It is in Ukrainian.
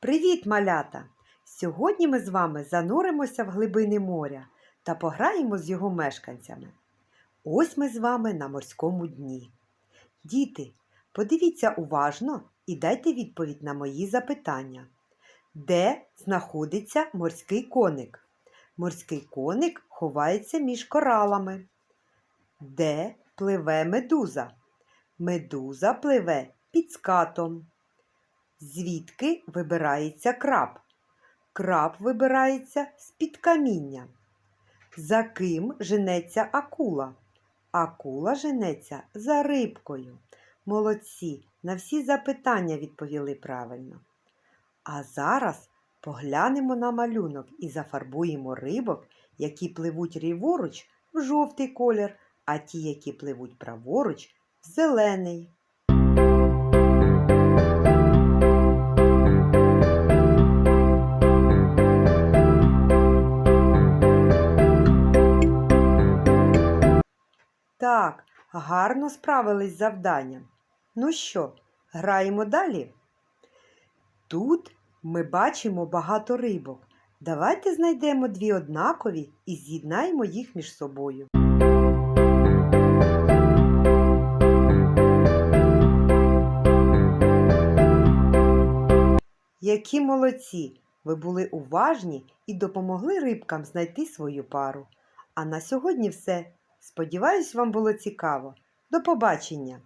Привіт, малята! Сьогодні ми з вами зануримося в глибини моря та пограємо з його мешканцями. Ось ми з вами на морському дні. Діти, подивіться уважно і дайте відповідь на мої запитання. Де знаходиться морський коник? Морський коник ховається між коралами. Де пливе медуза? Медуза пливе під скатом. Звідки вибирається краб? Краб вибирається з-під каміння. За ким женеться акула? Акула женеться за рибкою. Молодці, на всі запитання відповіли правильно. А зараз поглянемо на малюнок і зафарбуємо рибок, які пливуть ліворуч в жовтий колір, а ті, які пливуть праворуч, в зелений. Так, гарно справились з завданням. Ну що, граємо далі? Тут ми бачимо багато рибок. Давайте знайдемо дві однакові і з'єднаємо їх між собою. Які молодці! Ви були уважні і допомогли рибкам знайти свою пару. А на сьогодні все. Сподіваюсь, вам було цікаво. До побачення!